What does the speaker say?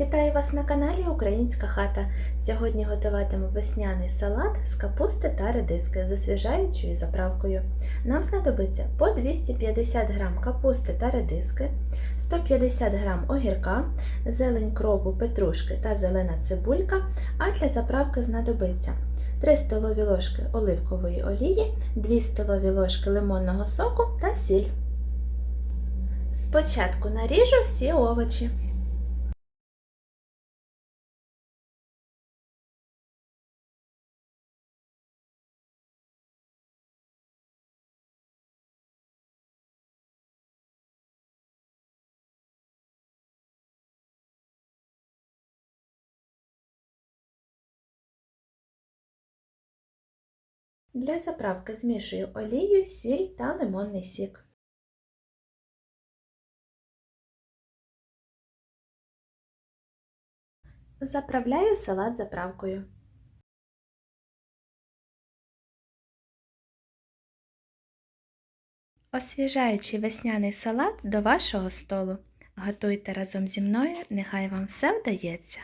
Вітаю вас на каналі Українська хата. Сьогодні готуватиму весняний салат з капусти та редиски з освіжаючою заправкою. Нам знадобиться по 250 г капусти та редиски, 150 г огірка, зелень кропу, петрушки та зелена цибулька, а для заправки знадобиться 3 столові ложки оливкової олії, 2 столові ложки лимонного соку та сіль. Спочатку наріжу всі овочі. Для заправки змішую олію, сіль та лимонний сік. Заправляю салат заправкою. Освіжаючий весняний салат до вашого столу. Готуйте разом зі мною, нехай вам все вдається.